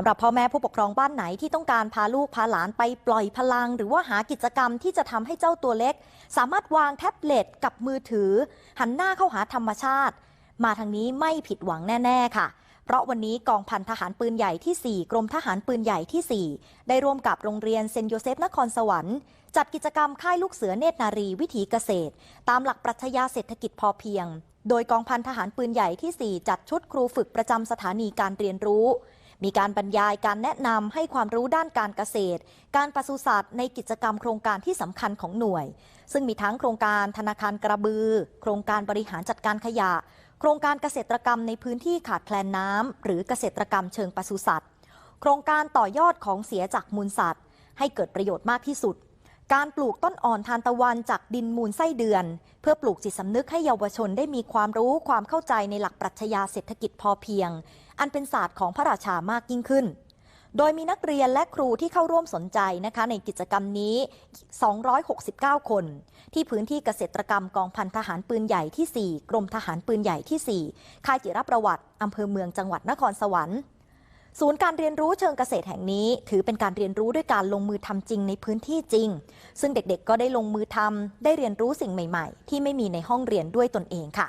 สำหรับพ่อแม่ผู้ปกครองบ้านไหนที่ต้องการพาลูกพาหลานไปปล่อยพลัง หรือว่าหากิจกรรมที่จะทำให้เจ้าตัวเล็ก สามารถวางแท็บเล็ตกับมือถือ หันหน้าเข้าหาธรรมชาติ มาทางนี้ไม่ผิดหวังแน่ ๆ ค่ะ เพราะวันนี้กองพันทหารปืนใหญ่ที่ 4 กรมทหารปืนใหญ่ที่ 4 ได้ร่วมกับโรงเรียนเซนโยเซฟนครสวรรค์ จัดกิจกรรมค่ายลูกเสือเนตรนารีวิถีเกษตร ตามหลักปรัชญาเศรษฐกิจพอเพียง โดยกองพันทหารปืนใหญ่ที่ 4 จัดชุดครูฝึกประจำสถานีการเรียนรู้ มีการบรรยายการแนะนำให้ความรู้ด้านการเกษตร การปศุสัตว์ในกิจกรรมโครงการที่สำคัญของหน่วย ซึ่งมีทั้งโครงการธนาคารกระบือ โครงการบริหารจัดการขยะ โครงการเกษตรกรรมในพื้นที่ขาดแคลนน้ำหรือเกษตรกรรมเชิงปศุสัตว์ โครงการต่อยอดของเสียจากมูลสัตว์ ให้เกิดประโยชน์มากที่สุด การปลูกต้นอ่อนทานตะวันจากดินมูลไส้เดือน เพื่อปลูกจิตสำนึกให้เยาวชนได้มีความรู้ความเข้าใจในหลักปรัชญาเศรษฐกิจพอเพียง อันเป็นศาสตร์ของพระราชามากยิ่งขึ้น โดยมีนักเรียนและครูที่เข้าร่วมสนใจนะคะ ในกิจกรรมนี้ 269 คน ที่พื้นที่เกษตรกรรมกองพันทหารปืนใหญ่ที่ 4 กรมทหารปืนใหญ่ที่ 4 ค่ายจิรประวัติอำเภอเมืองจังหวัดนครสวรรค์ ศูนย์การเรียนรู้เชิงเกษตรแห่งนี้ ถือเป็นการเรียนรู้ด้วยการลงมือทำจริงในพื้นที่จริง ซึ่งเด็กๆ ก็ได้ลงมือทำได้เรียนรู้สิ่งใหม่ ๆ ที่ไม่มีในห้องเรียนด้วยตนเองค่ะ